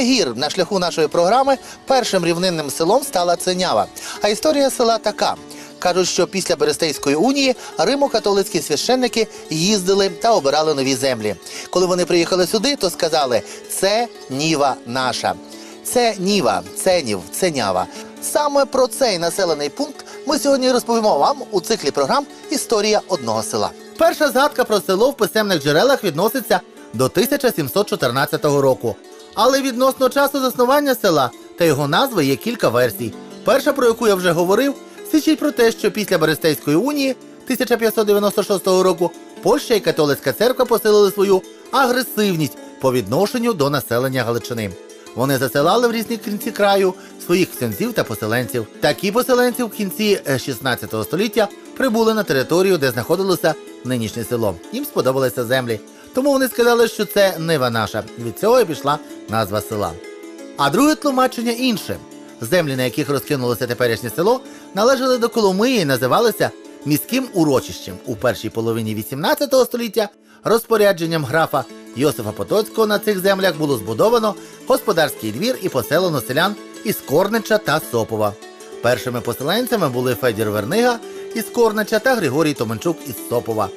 Гір на шляху нашої програми першим рівнинним селом стала Ценява. А історія села така. Кажуть, що після Берестейської унії римо-католицькі священники їздили та обирали нові землі. Коли вони приїхали сюди, то сказали: це ніва наша. Це Ніва, Ценів, Ценява. Саме про цей населений пункт ми сьогодні розповімо вам у циклі програм Історія одного села. Перша згадка про село в писемних джерелах відноситься до 1714 року. Але відносно часу заснування села та його назви є кілька версій. Перша, про яку я вже говорив, свідчить про те, що після Берестейської унії 1596 року Польща і католицька церква посилили свою агресивність по відношенню до населення Галичини. Вони засилали в різні кінці краю своїх ксензів та поселенців. Такі поселенці в кінці е, 16 століття прибули на територію, де знаходилося нинішнє село. Їм сподобалися землі. Тому вони сказали, що це нива наша. Від цього і пішла назва села. А друге тлумачення інше. Землі, на яких розкинулося теперішнє село, належали до Коломиї і називалися міським урочищем. У першій половині 18 століття розпорядженням графа Йосифа Потоцького на цих землях було збудовано господарський двір і поселено селян із Корнича та Сопова. Першими поселенцями були Федір Вернига із Корнича та Григорій Томенчук із Сопова.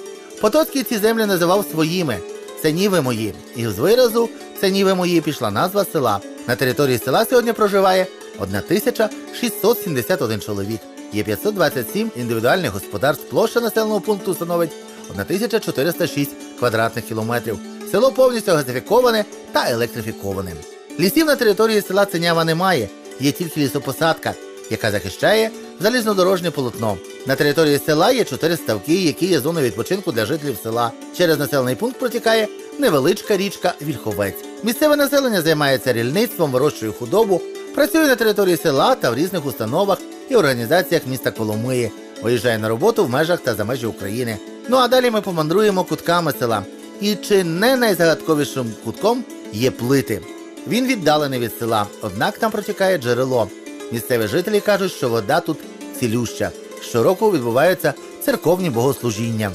Потоцький ці землі називав своїми це ніви мої. І з виразу це ніви мої пішла назва села. На території села сьогодні проживає 1671 чоловік. Є 527 індивідуальних господарств. Площа населеного пункту становить 1406 квадратних кілометрів. Село повністю газифіковане та електрифіковане. Лісів на території села Ценява немає, є тільки лісопосадка, яка захищає залізнодорожнє полотно. На території села є чотири ставки, які є зоною відпочинку для жителів села. Через населений пункт протікає невеличка річка Вільховець. Місцеве населення займається рільництвом, вирощує худобу, працює на території села та в різних установах і організаціях міста Коломиї. Виїжджає на роботу в межах та за межі України. Ну а далі ми помандруємо кутками села. І чи не найзагадковішим кутком є плити. Він віддалений від села, однак там протікає джерело. Місцеві жителі кажуть, що вода тут цілюща. Щороку відбуваються церковні богослужіння.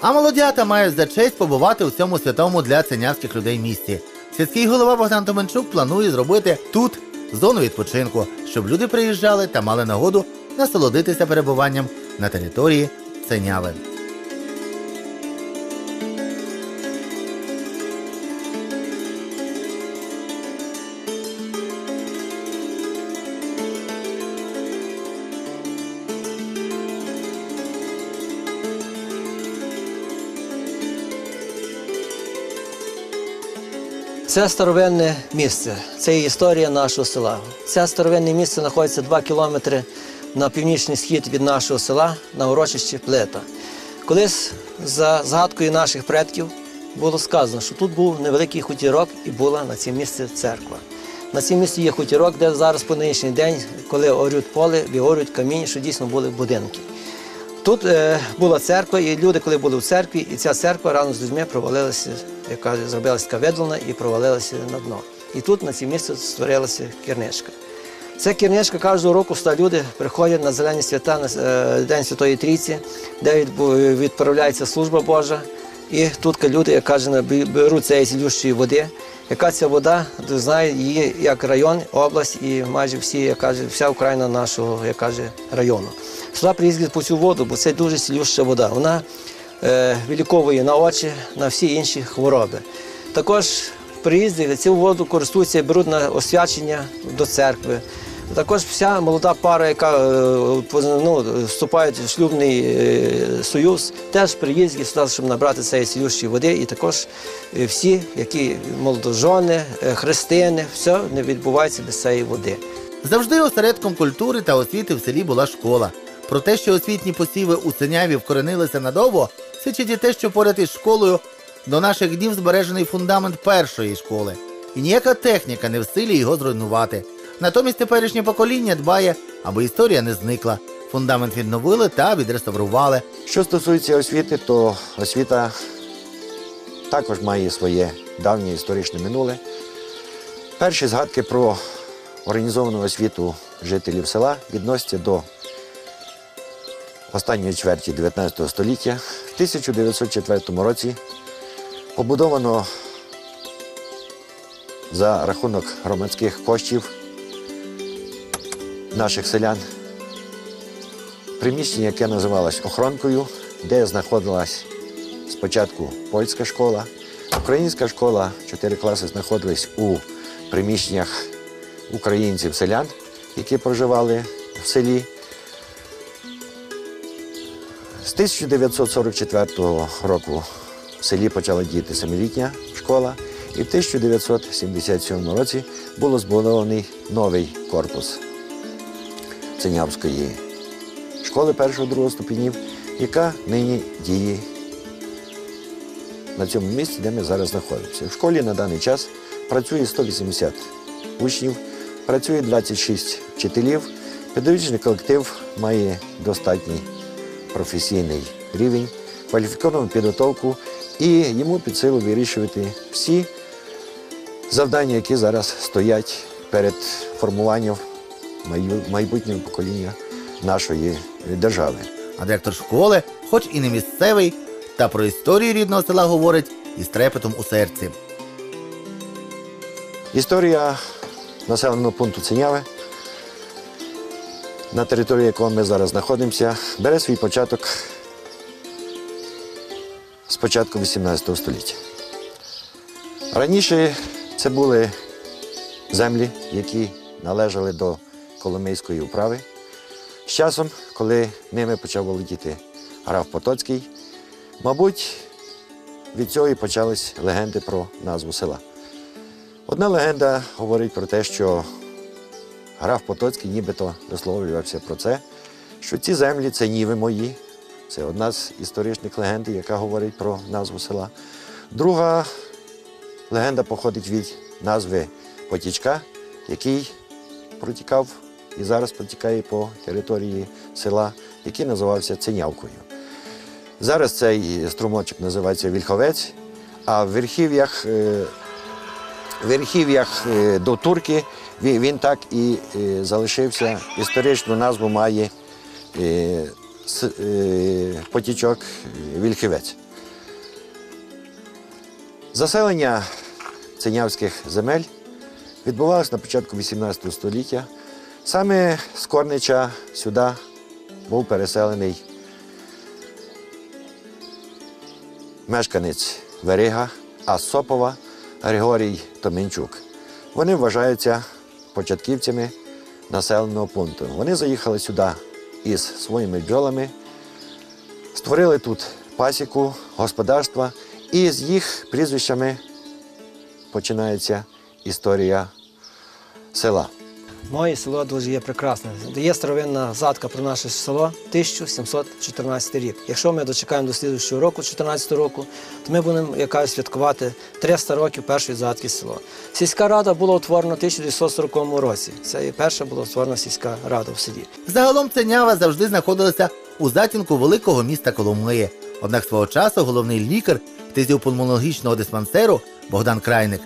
А молодята мають за честь побувати у цьому святому для ценявських людей місті. Сільський голова Богдан Томенчук планує зробити тут зону відпочинку, щоб люди приїжджали та мали нагоду насолодитися перебуванням на території Ценяви. Це старовинне місце, це історія нашого села. Це старовинне місце знаходиться 2 кілометри на північний схід від нашого села на урочищі Плета. Колись за згадкою наших предків було сказано, що тут був невеликий хутірок і була на цьому місці церква. На цьому місці є хутірок, де зараз по нинішній день, коли орють поле, вигорюють камінь, що дійсно були будинки. Тут е, була церква, і люди, коли були в церкві, і ця церква разом з людьми провалилася, як кажуть, зробилася така видлена і провалилася на дно. І тут на цьому місці створилася керничка. Ця керничка кожного року ста люди приходять на зелені свята, на е, День Святої Трійці, де відправляється служба Божа. І тут люди, як каже, беруть цієї цілющої води. Яка ця вода, знає її як район, область і майже всі, як каже, вся Україна нашого, як каже, району. Сюди приїздять по цю воду, бо це дуже цілюща вода. Вона виліковує на очі, на всі інші хвороби. Також приїзди цю воду користуються і беруть на освячення до церкви. Також вся молода пара, яка е, ну, вступає в шлюбний е, союз, теж приїздять сюди, щоб набрати цієї цілющої води. І також е, всі, які молодожони, е, хрестини, все не відбувається без цієї води. Завжди осередком культури та освіти в селі була школа. Про те, що освітні посіви у Ценяві вкоренилися надовго, свідчить і те, що поряд із школою до наших днів збережений фундамент першої школи, і ніяка техніка не в силі його зруйнувати. Натомість теперішнє покоління дбає, аби історія не зникла. Фундамент відновили та відреставрували. Що стосується освіти, то освіта також має своє давнє історичне минуле. Перші згадки про організовану освіту жителів села відносяться до останньої чверті 19 століття. В 1904 році побудовано за рахунок громадських коштів наших селян. Приміщення, яке називалось охоронкою, де знаходилась спочатку польська школа, українська школа, чотири класи знаходились у приміщеннях українців-селян, які проживали в селі. З 1944 року в селі почала діяти семилітня школа, і в 1977 році було збудований новий корпус Цинявської школи першого-другого ступенів, яка нині діє на цьому місці, де ми зараз знаходимося. В школі на даний час працює 180 учнів, працює 26 вчителів. Педагогічний колектив має достатній професійний рівень, кваліфіковану підготовку і йому під силу вирішувати всі завдання, які зараз стоять перед формуванням майбутнього покоління нашої держави. А директор школи, хоч і не місцевий, та про історію рідного села говорить із трепетом у серці. Історія населеного пункту Циняве, на території якого ми зараз знаходимося, бере свій початок з початку 18 століття. Раніше це були землі, які належали до Коломийської управи. З часом, коли ними почав володіти граф Потоцький, мабуть, від цього і почались легенди про назву села. Одна легенда говорить про те, що граф Потоцький нібито висловлювався про це, що ці землі це ніви мої. Це одна з історичних легенд, яка говорить про назву села. Друга легенда походить від назви потічка, який протікав і зараз протікає по території села, який називався Цинявкою. Зараз цей струмочок називається Вільховець, а в верхів'ях е, верхів'ях е, до Турки він, так і е, залишився. Історичну назву має е, потічок Вільхівець. Заселення цинявських земель відбувалося на початку 18 століття. Саме з Корнича сюди був переселений мешканець Верига, а з Сопова Григорій Томенчук. Вони вважаються початківцями населеного пункту. Вони заїхали сюди із своїми бджолами, створили тут пасіку, господарства, і з їх прізвищами починається історія села. Моє село дуже є прекрасне. Є старовинна згадка про наше село 1714 рік. Якщо ми дочекаємо до слідуючого року, 14 року, то ми будемо якраз святкувати 300 років першої згадки село. Сільська рада була утворена в 1940 році. Це і перша була утворена сільська рада в селі. Загалом Ценява завжди знаходилася у затінку великого міста Коломиї. Однак свого часу головний лікар фтизіопульмонологічного диспансеру Богдан Крайник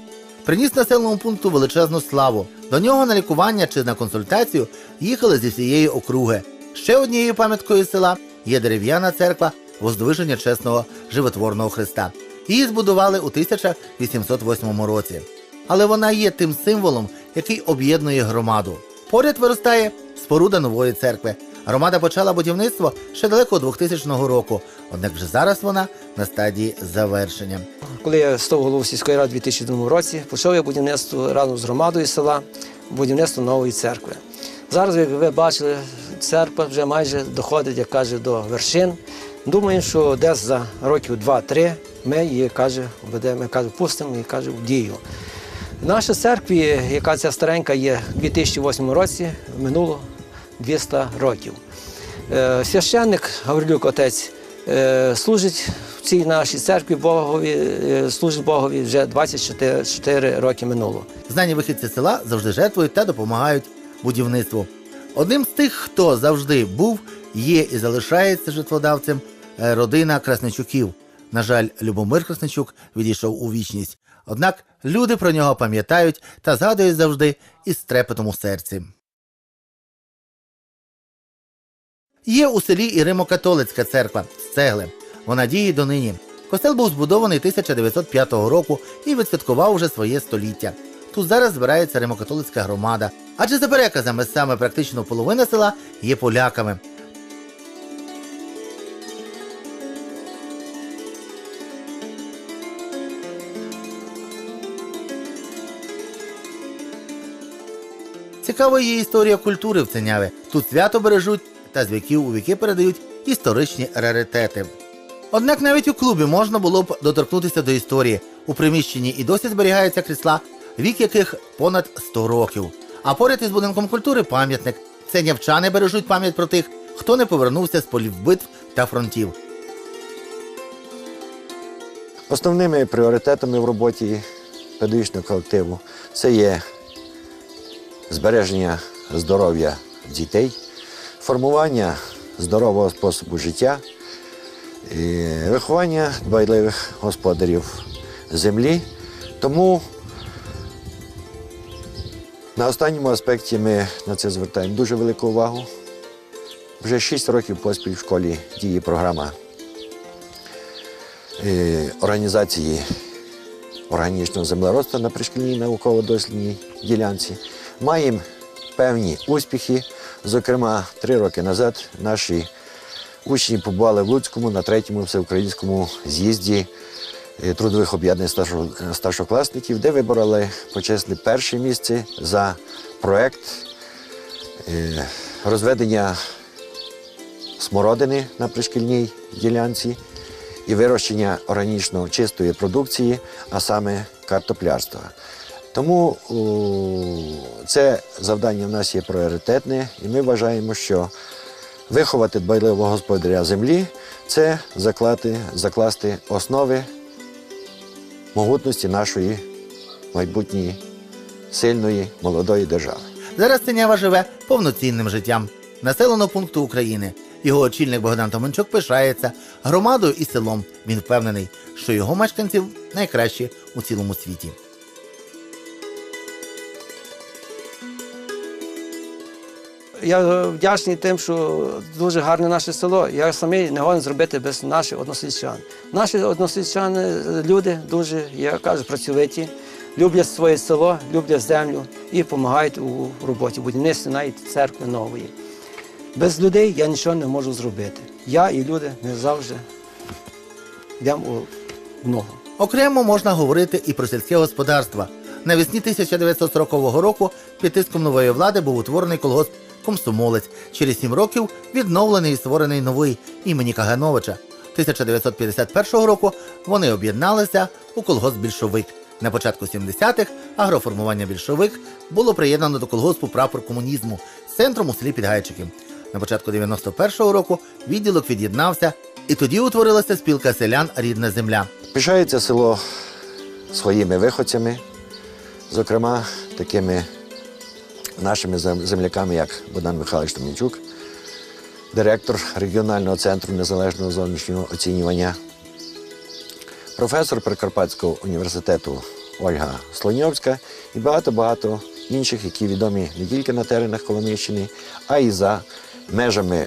приніс населеному пункту величезну славу. До нього на лікування чи на консультацію їхали зі всієї округи. Ще однією пам'яткою села є дерев'яна церква Воздвиження чесного животворного Христа. Її збудували у 1808 році. Але вона є тим символом, який об'єднує громаду. Поряд виростає споруда нової церкви. Громада почала будівництво ще далеко 2000 року, однак вже зараз вона на стадії завершення. Коли я став головою сільської ради у 2002 році, почав я будівництво разом з громадою села, будівництво нової церкви. Зараз, як ви бачили, церква вже майже доходить, як каже, до вершин. Думаю, що десь за років 2-3 ми її каже, введемо, каже, пустимо і каже, в дію. В нашій церкві, яка ця старенька є у 2008 році, минуло 200 років. Е, Священник Гаврилюк отець е, служить в цій нашій церкві Богові, е, служить Богові вже 24 роки минуло. Знані вихідці села завжди жертвують та допомагають будівництву. Одним з тих, хто завжди був, є і залишається жертводавцем е, родина Красничуків. На жаль, Любомир Красничук відійшов у вічність. Однак люди про нього пам'ятають та згадують завжди із трепетом у серці. Є у селі і Римо-католицька церква з цегли. Вона діє донині. Костел був збудований 1905 року і відсвяткував уже своє століття. тут зараз збирається римокатолицька громада. Адже за переказами саме практично половина села є поляками. Цікава є історія культури в Ценяві. Тут свято бережуть та з віків у віки передають історичні раритети. Однак навіть у клубі можна було б доторкнутися до історії. У приміщенні і досі зберігаються крісла, вік яких понад 100 років. А поряд із будинком культури пам'ятник. Ценявчани бережуть пам'ять про тих, хто не повернувся з полів битв та фронтів. Основними пріоритетами в роботі педагогічного колективу це є збереження здоров'я дітей, формування здорового способу життя, виховання дбайливих господарів землі. Тому на останньому аспекті ми на це звертаємо дуже велику увагу. Вже 6 років поспіль в школі діє програма е, організації органічного землеробства на пришкільній науково-дослідній ділянці. Маємо певні успіхи. Зокрема, три роки назад наші учні побували в Луцькому на третьому всеукраїнському з'їзді е, трудових об'єднань старшокласників, де вибороли почесли перше місце за проект е, розведення смородини на пришкільній ділянці і вирощення органічно чистої продукції, а саме картоплярства. Тому це завдання в нас є пріоритетне, і ми вважаємо, що виховати дбайливого господаря землі це заклати, закласти основи могутності нашої майбутньої сильної молодої держави. Зараз Синява живе повноцінним життям населеного пункту України. Його очільник Богдан Томенчук пишається громадою і селом. Він впевнений, що його мешканців найкращі у цілому світі. Я вдячний тим, що дуже гарне наше село. Я самий не годен зробити без наших односельчан. Наші односельчани люди дуже, я кажу, працьовиті, люблять своє село, люблять землю і допомагають у роботі будівництві навіть церкви нової. Без людей я нічого не можу зробити. Я і люди не завжди йдемо у ногу. Окремо можна говорити і про сільське господарство. Навесні 1940 року під тиском нової влади був утворений колгосп Комсомолець. Через сім років відновлений і створений новий імені Кагановича. 1951 року вони об'єдналися у колгосп Більшовик. На початку 70-х агроформування Більшовик було приєднано до колгоспу прапор комунізму з центром у селі Підгайчики. На початку 91-го року відділок від'єднався, і тоді утворилася спілка селян Рідна земля. Пишається село своїми виходцями, зокрема, такими нашими земляками, як Богдан Михайлович Томінчук, директор регіонального центру незалежного зовнішнього оцінювання, професор Прикарпатського університету Ольга Слоньовська і багато-багато інших, які відомі не тільки на теренах Коломийщини, а й за межами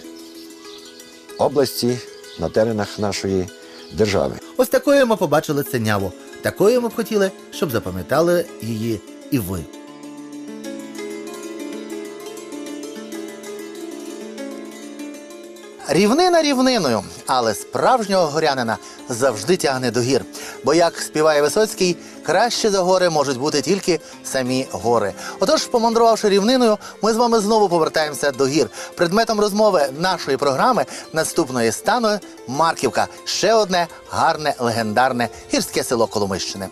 області на теренах нашої держави. Ось такою ми побачили Синяву. Такою ми б хотіли, щоб запам'ятали її і ви. Рівнина рівниною, але справжнього горянина завжди тягне до гір. Бо, як співає Висоцький, краще за гори можуть бути тільки самі гори. Отож, помандрувавши рівниною, ми з вами знову повертаємося до гір. Предметом розмови нашої програми наступної стану Марківка ще одне гарне легендарне гірське село Коломищини.